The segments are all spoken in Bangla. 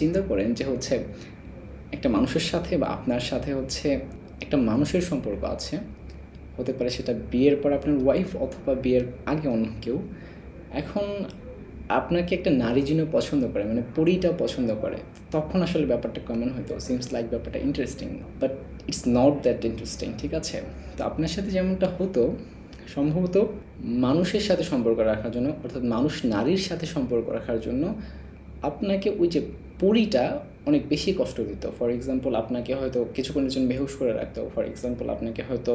চিন্তা করেন যে হচ্ছে একটা মানুষের সাথে বা আপনার সাথে হচ্ছে একটা মানুষের সম্পর্ক আছে। হতে পারে সেটা বিয়ের পর আপনার ওয়াইফ অথবা বিয়ের আগে অন্য কেউ। এখন আপনাকে একটা নারী যিনি পছন্দ করে মানে পরিটা পছন্দ করে, তখন আসলে ব্যাপারটা কেমন হয়তো? সিমস লাইক ব্যাপারটা interesting but it's not that interesting ঠিক আছে? তো আপনার সাথে যেমনটা হতো, সম্ভবত মানুষের সাথে সম্পর্ক রাখার জন্য, অর্থাৎ মানুষ নারীর সাথে সম্পর্ক রাখার জন্য আপনাকে ওই যে পরিটা অনেক বেশি কষ্ট দিত। ফর এক্সাম্পল আপনাকে হয়তো কিছুক্ষণের জন্য বেহুশ করে রাখতো। ফর এক্সাম্পল আপনাকে হয়তো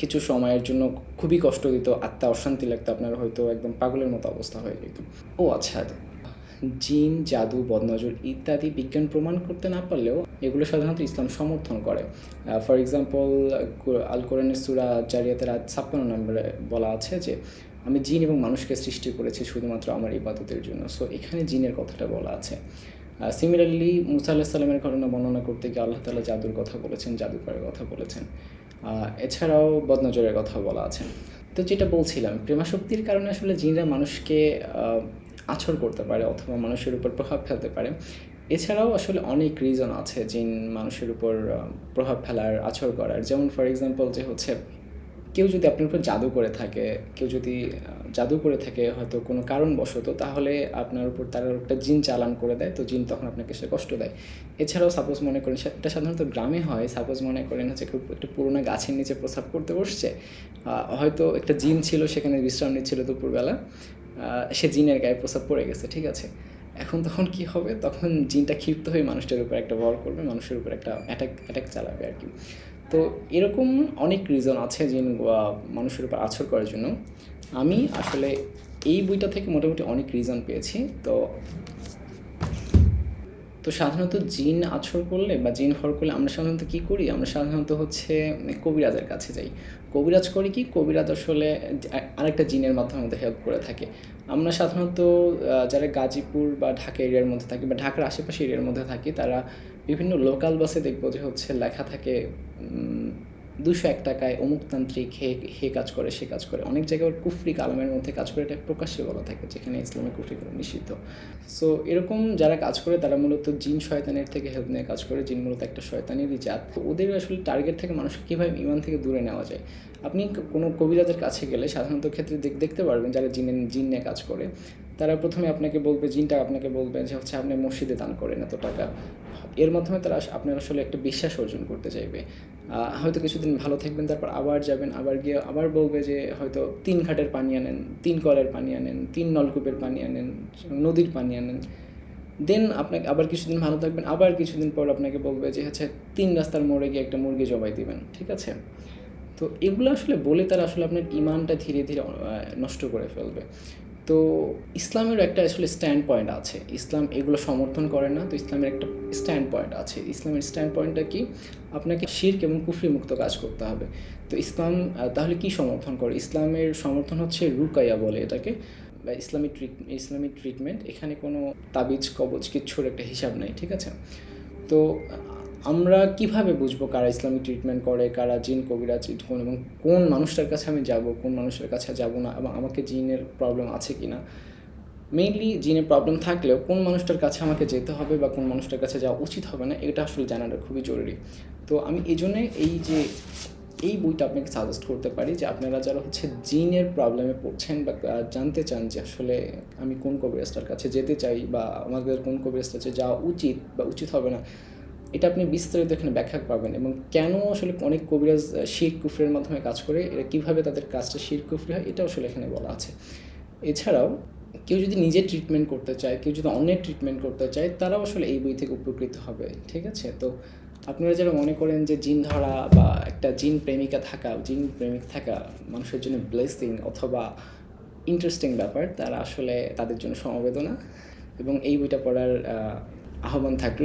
কিছু সময়ের জন্য খুবই কষ্ট দিত। আত্মা অশান্তি লাগতো, আপনার হয়তো একদম পাগলের মতো অবস্থা হয়ে যেত। ও আচ্ছা জিন, জাদু, বদনজর ইত্যাদি বিজ্ঞান প্রমাণ করতে না পারলেও এগুলো সাধারণত ইসলাম সমর্থন করে। ফর এক্সাম্পল আল কোরআনের সুরা জারিয়াতের আজ ছাপ্পান্ন নম্বরে বলা আছে যে আমি জিন এবং মানুষকে সৃষ্টি করেছি শুধুমাত্র আমার ইবাদতের জন্য। সো এখানে জিনের কথাটা বলা আছে। সিমিলারলি মুসা আল্লাহ সাল্লামের ঘটনা বর্ণনা করতে গিয়ে আল্লাহ তালা জাদুর কথা বলেছেন, জাদুকরের কথা বলেছেন। এছাড়াও বদনজরের কথা বলা আছে। তো যেটা বলছিলাম, প্রেমাশক্তির কারণে আসলে জিনরা মানুষকে আছর করতে পারে অথবা মানুষের উপর প্রভাব ফেলতে পারে। এছাড়াও আসলে অনেক রিজন আছে জিন মানুষের উপর প্রভাব ফেলার আছর করার। যেমন ফর এক্সাম্পল যে হচ্ছে কেউ যদি আপনার উপর জাদু করে থাকে, কেউ যদি জাদু করে থাকে হয়তো কোনো কারণবশত, তাহলে আপনার উপর তার একটা জিন চালান করে দেয়। তো জিন তখন আপনাকে সে কষ্ট দেয়। এছাড়াও সাপোজ মনে করেন এটা সাধারণত গ্রামে হয়। সাপোজ মনে করেন হচ্ছে কেউ একটা পুরোনো গাছের নিচে প্রস্রাব করতে বসছে। হয়তো একটা জিন ছিল, সেখানে বিশ্রাম নিচ্ছিল দুপুরবেলা। সে জিনের গায়ে প্রস্রাব পড়ে গেছে, ঠিক আছে? এখন তখন কি হবে? তখন জিনটা ক্ষিপ্ত হয়ে মানুষটার উপর একটা বর করবে, মানুষের উপর একটা অ্যাটাক অ্যাটাক চালাবে আর কি। তো এরকম অনেক রিজন আছে যে মানুষের উপর আছর করার জন্য। আমি আসলে এই বইটা থেকে মোটামুটি অনেক রিজন পেয়েছি। তো তো সাধারণত জিন আছর করলে বা জিন ফর করলে আমরা সাধারণত কী করি? আমরা সাধারণত হচ্ছে কবিরাজের কাছে যাই। কবিরাজ করি কি? কবিরাজ আসলে আরেকটা জিনের মাধ্যমে আমাদের হেল্প করে থাকে। আমরা সাধারণত যারা গাজীপুর বা ঢাকা এরিয়ার মধ্যে থাকি বা ঢাকার আশেপাশে এরিয়ার মধ্যে থাকি, তারা বিভিন্ন লোকাল বাসে দেখব যে হচ্ছে লেখা থাকে দুশো এক টাকায় অমুকতান্ত্রিক হে হে কাজ করে, সে কাজ করে। অনেক জায়গায় কুফরি কালামের মধ্যে কাজ করে, এটা প্রকাশ্যে বলা থাকে, যেখানে ইসলামে কুফরি কালাম নিষিদ্ধ। সো এরকম যারা কাজ করে, তারা মূলত জিন শয়তানের থেকে হেল্প নিয়ে কাজ করে, জিন মূলত একটা শয়তানেরই জাত। ওদের আসলে টার্গেট থেকে মানুষকে কীভাবে ইমান থেকে দূরে নেওয়া যায়? আপনি কোনো কবিরাজের কাছে গেলে সাধারণত ক্ষেত্রে দেখ- দেখতে পারবেন যারা জিনের, জিন নিয়ে কাজ করে। তারা প্রথমে আপনাকে বলবে, জিনটা আপনাকে বলবে যে হচ্ছে আপনি মসজিদে দান করেন এত টাকা। এর মাধ্যমে তারা আপনার আসলে একটা বিশ্বাস অর্জন করতে চাইবে। হয়তো কিছুদিন ভালো থাকবেন, তারপর আবার যাবেন, আবার গিয়ে আবার বলবে যে হয়তো তিন ঘাটের পানি আনেন, তিন কলের পানি আনেন, তিন নলকূপের পানি আনেন, নদীর পানি আনেন। দেন আপনাকে আবার কিছুদিন ভালো থাকবেন, আবার কিছুদিন পর আপনাকে বলবে যে হচ্ছে তিন রাস্তার মোড়ে গিয়ে একটা মুরগি জবাই দিবেন, ঠিক আছে? তো এগুলো আসলে বলে তারা আসলে আপনার ইমানটা ধীরে ধীরে নষ্ট করে ফেলবে। তো ইসলামের একটা আসলে স্ট্যান্ড পয়েন্ট আছে। ইসলাম এগুলো সমর্থন করে না, তো ইসলামের একটা স্ট্যান্ড পয়েন্ট আছে। ইসলামের স্ট্যান্ড পয়েন্টটা কি? আপনাকে শির্ক এবং কুফরি মুক্ত কাজ করতে হবে। তো ইসলাম তাহলে কি সমর্থন করে? ইসলামের সমর্থন হচ্ছে রুকাইয়া বলে এটাকে। বা ইসলামিক ট্রিট, ইসলামিক ট্রিটমেন্ট। এখানে কোনো তাবিজ, কবজ, কিচ্ছুর একটা হিসাব নেই, ঠিক আছে? তো আমরা কীভাবে বুঝব কারা ইসলামিক ট্রিটমেন্ট করে, কারা জিন, কবিরাজ কোন এবং কোন মানুষটার কাছে আমি যাব, কোন মানুষের কাছে যাব না এবং আমাকে জিনের প্রবলেম আছে কি না মেইনলি জিনের প্রবলেম থাকলেও কোন মানুষটার কাছে আমাকে যেতে হবে বা কোন মানুষটার কাছে যাওয়া উচিত হবে না, এটা আসলে জানাটা খুবই জরুরি। তো আমি এই জন্যে এই যে, এই বইটা আপনাকে সাজেস্ট করতে পারি যে আপনারা যারা হচ্ছে জিনের প্রবলেমে পড়ছেন বা জানতে চান যে আসলে আমি কোন কবিরাজটার কাছে যেতে চাই বা আমাদের কোন কবিরাজটার কাছে যাওয়া উচিত বা উচিত হবে না এটা আপনি বিস্তারিত এখানে ব্যাখ্যা পাবেন এবং কেন আসলে অনেক কবিরাজ শির কুফরের মাধ্যমে কাজ করে, এরা কীভাবে তাদের কাজটা শির কুফরি হয় এটা আসলে এখানে বলা আছে। এছাড়াও, কেউ যদি নিজে ট্রিটমেন্ট করতে চায়, কেউ যদি অন্যের ট্রিটমেন্ট করতে চায়, তারাও আসলে এই বই থেকে উপকৃত হবে, ঠিক আছে? তো আপনারা যারা মনে করেন যে জিন ধরা বা একটা জিন প্রেমিকা থাকা, জিন প্রেমিক থাকা মানুষের জন্য ব্লেসিং অথবা ইন্টারেস্টিং ব্যাপার, তারা আসলে তাদের জন্য সমবেদনা এবং এই বইটা পড়ার আহ্বান থাকল।